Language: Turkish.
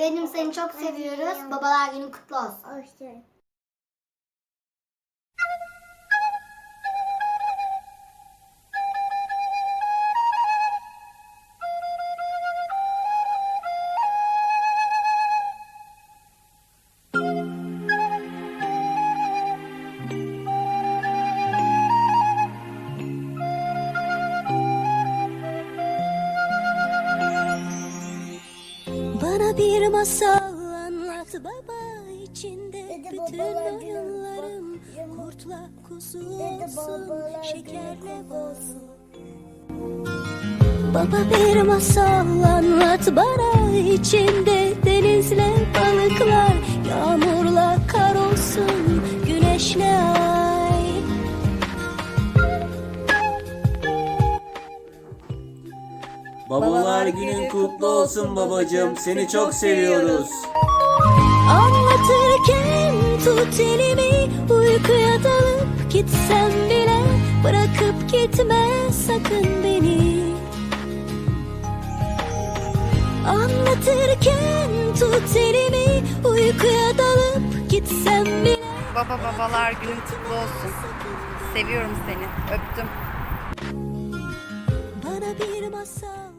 Bebeğim seni çok seviyoruz. Babalar günün kutlu olsun. Hoşçakalın. Bana bir masal anlat baba içinde. Dede bütün oyunlarım kurtla kuzu olsun şekerle olsun. Baba bir masal anlat bana içinde Babalar günün kutlu olsun babacığım. Seni çok seviyoruz. Anlatırken tut elimi uykuya dalıp gitsem bile bırakıp gitme sakın beni. Anlatırken tut elimi uykuya dalıp gitsem bile Baba babalar günün kutlu olsun. Seviyorum seni. Öptüm. bana bir masal